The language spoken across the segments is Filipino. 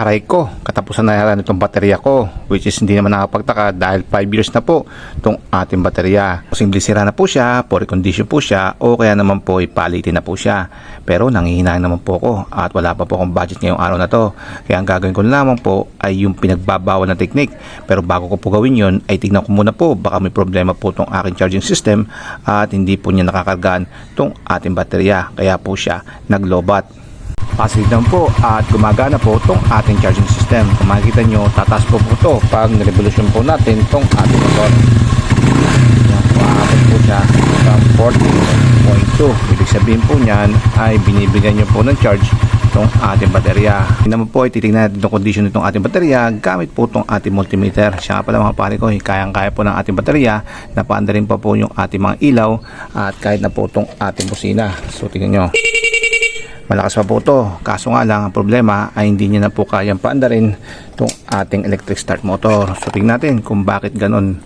aray ko, katapusan na yan itong baterya ko which is hindi naman nakapagtaka dahil 5 years na po itong ating baterya. Simple sira na po siya, poor condition po siya o kaya naman po ipalitin na po siya. Pero nangihinayang naman po ako at wala pa po akong budget ngayong araw na to. Kaya ang gagawin ko lamang po ay yung pinagbabawal na technique. Pero bago ko po gawin yun ay tignan ko muna po baka may problema po itong aking charging system at hindi po niya nakakargaan itong ating baterya. Kaya po siya naglobat naman po at gumagana po itong ating charging system. Kung makikita nyo, tataas po po ito pag revolution po natin itong ating motor. Yan, Umaabot po siya hanggang 14.2. Ibig sabihin po niyan ay binibigyan nyo po ng charge itong ating baterya. Hindi naman po titignan natin itong condition nitong ating baterya gamit po itong ating multimeter. Siya nga pala mga pare ko, kayang-kaya po ng ating baterya. Napaanda rin pa po yung ating mga ilaw at kahit na po itong ating busina. So tingnan nyo. Malakas pa po ito. Kaso nga lang, ang problema ay hindi niya na po kayang paandarin itong ating electric start motor. So tingnan natin kung bakit ganon.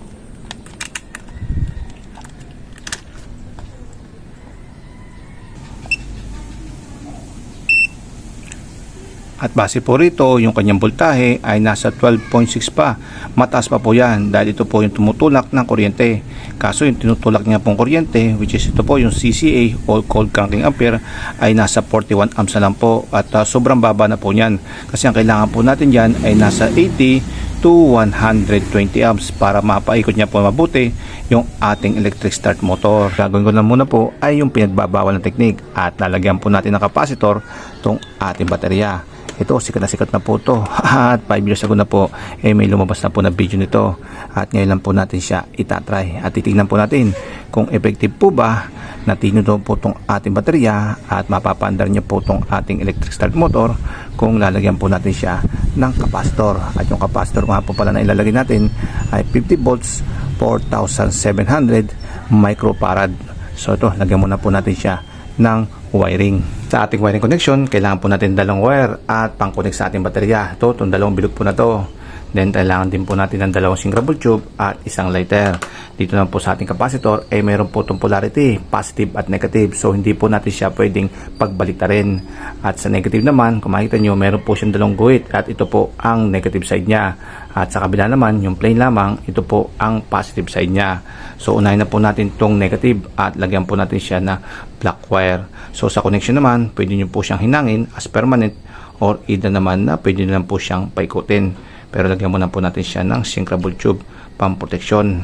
At base po rito, yung kanyang voltahe ay nasa 12.6 pa. Mataas pa po yan dahil ito po yung tumutulak ng kuryente. Kaso yung tinutulak niya pong kuryente, which is ito po yung CCA o cold cranking ampere ay nasa 41 amps na lang po at uh, sobrang baba na po niyan. Kasi ang kailangan po natin yan ay nasa 80 to 120 amps para mapaikot niya po mabuti yung ating electric start motor. Gagawin ko na muna po ay yung pinagbabawal na technique at lalagyan po natin ng capacitor tong ating baterya. Ito, sikat na sikat na po to. At 5 years ago na po, eh, may lumabas na po na video nito. At ngayon lang po natin siya itatry. At titignan po natin kung effective po ba na tinuto po itong ating baterya at mapapandar niya po itong ating electric start motor kung lalagyan po natin siya ng capacitor. At yung capacitor nga po pala na ilalagay natin ay 50 volts 4,700 microfarad. So ito, lagyan muna po natin siya ng wiring. Sa ating wiring connection, kailangan po natin dalawang wire at pang-connect sa ating baterya. Ito, itong dalawang bilog po na to. Then, kailangan din po natin ng dalawang singrable tube at isang lighter. Dito naman po sa ating capacitor, ay eh, mayroon po itong polarity, positive at negative. So, hindi po natin siya pwedeng pagbaliktarin. At sa negative naman, kung makikita nyo, mayroon po siyang dalawang guhit at ito po ang negative side niya. At sa kabila naman, yung plain lamang, ito po ang positive side niya. So, unahin na po natin itong negative at lagyan po natin siya na black wire. So, sa connection naman, pwede nyo po siyang hinangin as permanent or either naman na pwede nyo lang po siyang paikutin. Pero lagyan muna po natin siya ng syncable tube pang protection.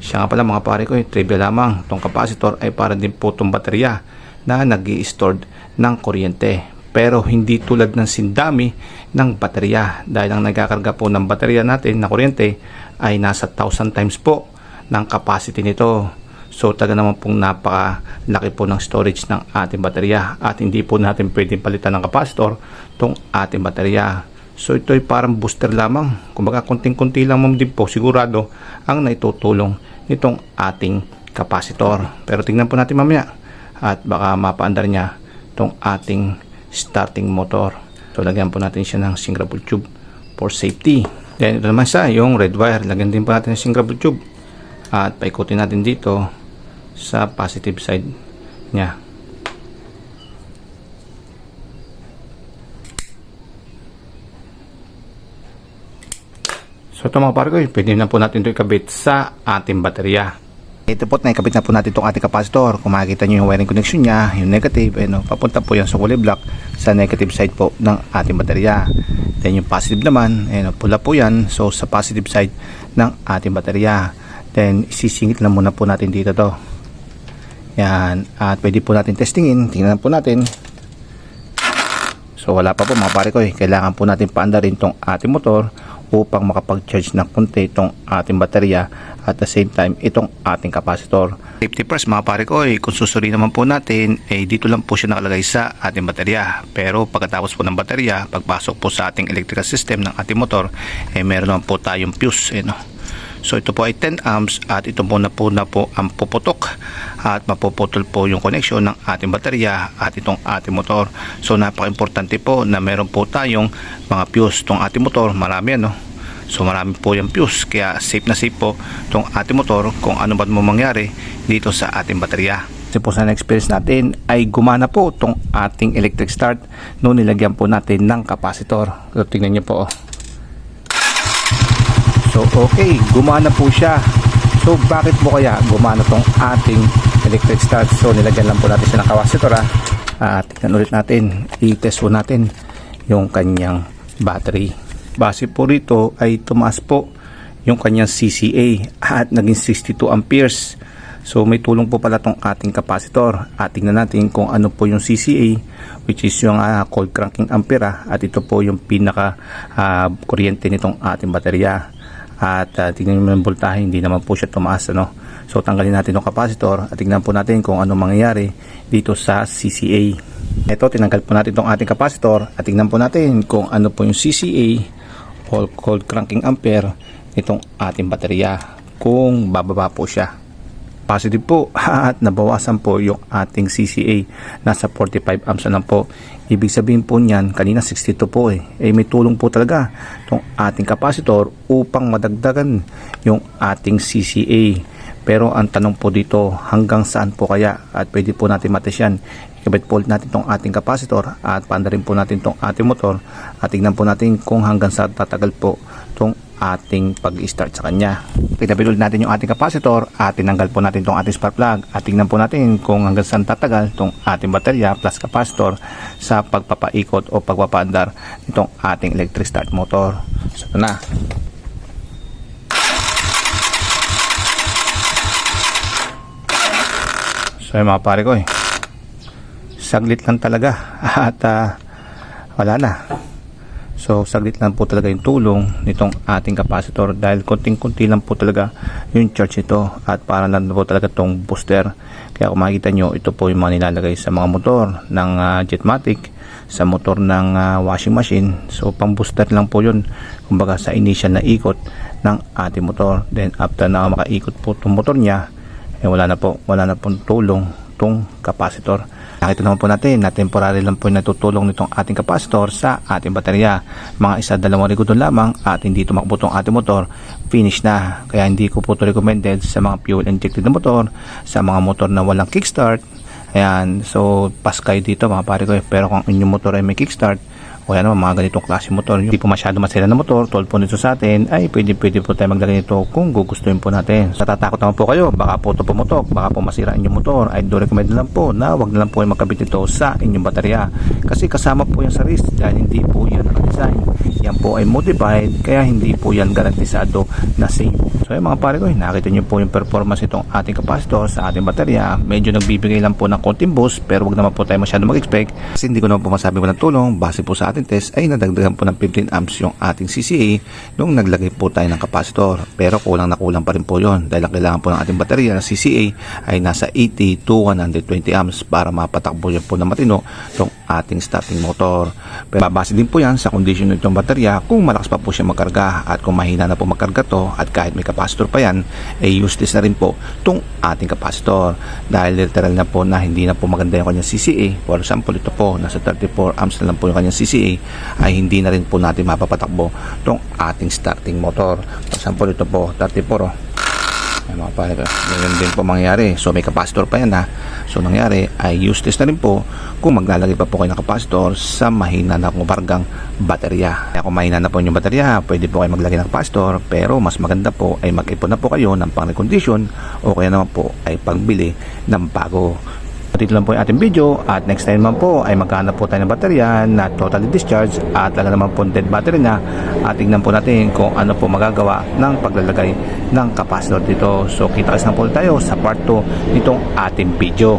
Siya nga pala mga pare ko, eh, trivia lamang. Itong capacitor ay para din po itong baterya na nag stored ng kuryente. Pero hindi tulad ng sindami ng baterya. Dahil ang nagkakarga po ng baterya natin na kuryente ay nasa 1000 times po ng capacity nito. So taga naman pong napakalaki po ng storage ng ating baterya at hindi po natin pwedeng palitan ng capacitor itong ating baterya. So ito ay parang booster lamang. Kumbaga konting-konti lang mo din po sigurado ang naitutulong nitong ating capacitor. Pero tingnan po natin mamaya at baka mapaandar niya itong ating starting motor. So lagyan po natin siya ng singrable tube for safety. Then ito naman sa yung red wire. Lagyan din po natin ng singrable tube at paikutin natin dito sa positive side niya. So ito mga pare ko, eh, pwede na po natin ito ikabit sa ating baterya. Ito po, naikabit na po natin itong ating capacitor. Kung makikita nyo yung wiring connection niya, yung negative, eh, no, papunta po yan sa kulay black sa negative side po ng ating baterya. Then yung positive naman, eh, no, pula po yan. So sa positive side ng ating baterya. Then isisingit na muna po natin dito to. Yan. At pwede po natin testingin. Tingnan po natin. So wala pa po mga pare ko eh. Kailangan po natin paandarin tong ating motor upang makapag-charge ng konti itong ating baterya at the same time itong ating capacitor. Safety first mga pare ko eh, kung susuri naman po natin eh dito lang po siya nakalagay sa ating baterya. Pero pagkatapos po ng baterya, pagpasok po sa ating electrical system ng ating motor, eh meron naman po tayong fuse. Eh, no? So ito po ay 10 amps at ito po na po na po ang puputok at mapuputol po yung connection ng ating baterya at itong ating motor. So napaka-importante po na meron po tayong mga fuse itong ating motor. Marami ano. So marami po yung fuse kaya safe na safe po itong ating motor kung ano ba mo mangyari dito sa ating baterya. base po sa experience natin ay gumana po itong ating electric start nung nilagyan po natin ng capacitor. So, tingnan nyo po. oh. So okay, gumana po siya. So bakit po kaya gumana tong ating electric start? So nilagyan lang po natin siya ng capacitor ha. At tingnan ulit natin, i-test po natin yung kanyang battery. Base po rito ay tumaas po yung kanyang CCA at naging 62 amperes. So may tulong po pala tong ating capacitor. At tingnan natin kung ano po yung CCA which is yung ah, cold cranking ampere ah. at ito po yung pinaka ah, kuryente nitong ating baterya. At uh, tingnan nyo yung voltahe, hindi naman po siya tumaas. Ano? So tanggalin natin yung capacitor at tingnan po natin kung ano mangyayari dito sa CCA. Ito, tinanggal po natin itong ating capacitor at tingnan po natin kung ano po yung CCA or cold cranking ampere nitong ating baterya kung bababa po siya positive po at nabawasan po yung ating CCA nasa 45 amps na po ibig sabihin po niyan kanina 62 po eh. Eh may tulong po talaga itong ating capacitor upang madagdagan yung ating CCA pero ang tanong po dito hanggang saan po kaya? At pwede po natin mates yan. Ikabit po natin itong ating capacitor at panda rin po natin itong ating motor. At tignan po natin kung hanggang saan tatagal po itong ating pag-start sa kanya. Pinabit ulit natin yung ating capacitor at tinanggal po natin itong ating spark plug at tingnan po natin kung hanggang saan tatagal itong ating baterya plus capacitor sa pagpapaikot o pagpapaandar nitong ating electric start motor. So ito na. So yung mga pare ko eh. Saglit lang talaga at ah, wala na. So saglit lang po talaga yung tulong nitong ating capacitor dahil konting-konti lang po talaga yung charge ito at para lang po talaga tong booster. Kaya kung makikita nyo ito po yung mga nilalagay sa mga motor ng ah, Jetmatic sa motor ng ah, washing machine. So pang booster lang po yun kumbaga sa initial na ikot ng ating motor. Then after na makaikot po itong motor niya eh wala na po, wala na pong tulong itong capacitor. Nakita naman po natin na temporary lang po natutulong nitong ating capacitor sa ating baterya. Mga isa dalawang linggo lamang at hindi tumakbo itong ating motor, finish na. Kaya hindi ko po ito recommended sa mga fuel injected na motor, sa mga motor na walang kickstart. Ayan, so pas kayo dito mga pare ko. eh. Pero kung inyong motor ay may kickstart, yan naman mga ganitong klase motor. Hindi po masyado masira na motor tulad po nito sa atin ay pwede pwede po tayo maglagay nito kung gugustuhin po natin. Natatakot naman po kayo baka po ito pumutok baka po masira inyong motor. Ay do recommend lang po na wag na lang po kayo magkabit ito sa inyong baterya. Kasi kasama po yan sa risk dahil hindi po yan nakadesign. Yan po ay modified kaya hindi po yan garantisado na safe. So yung mga pare ko nakita nyo po yung performance itong ating capacitor sa ating baterya. Medyo nagbibigay lang po ng konting boost pero wag naman po tayo masyado mag-expect kasi hindi ko naman po masabi ko ng tulong base po sa ating test ay nadagdagan po ng 15 amps yung ating CCA nung naglagay po tayo ng capacitor. Pero kulang na kulang pa rin po yon dahil ang kailangan po ng ating baterya na CCA ay nasa 80 to 120 amps para mapatakbo yan po na matino itong ating starting motor. Pero babase din po yan sa condition ng itong baterya kung malakas pa po siya magkarga at kung mahina na po magkarga to at kahit may capacitor pa yan ay useless na rin po itong ating capacitor. Dahil literal na po na hindi na po maganda yung kanyang CCA for example ito po nasa 34 amps na lang po yung kanyang CCA ay hindi na rin po natin mapapatakbo itong ating starting motor. For example ito po 34 oh. Ayan mga pare, ganyan din po mangyayari. So may capacitor pa yan ha. So nangyari ay useless na rin po kung maglalagay pa po kayo ng capacitor sa mahina na kumargang baterya. Kaya kung mahina na po yung baterya, pwede po kayo maglagay ng capacitor pero mas maganda po ay mag-ipon na po kayo ng pang recondition o kaya naman po ay pagbili ng bago. Dito lang po yung ating video at next time naman po ay maghanap po tayo ng baterya na totally discharged at talaga naman po dead battery na at tignan po natin kung ano po magagawa ng paglalagay ng capacitor dito. So kita kasi na po tayo sa part 2 nitong ating video.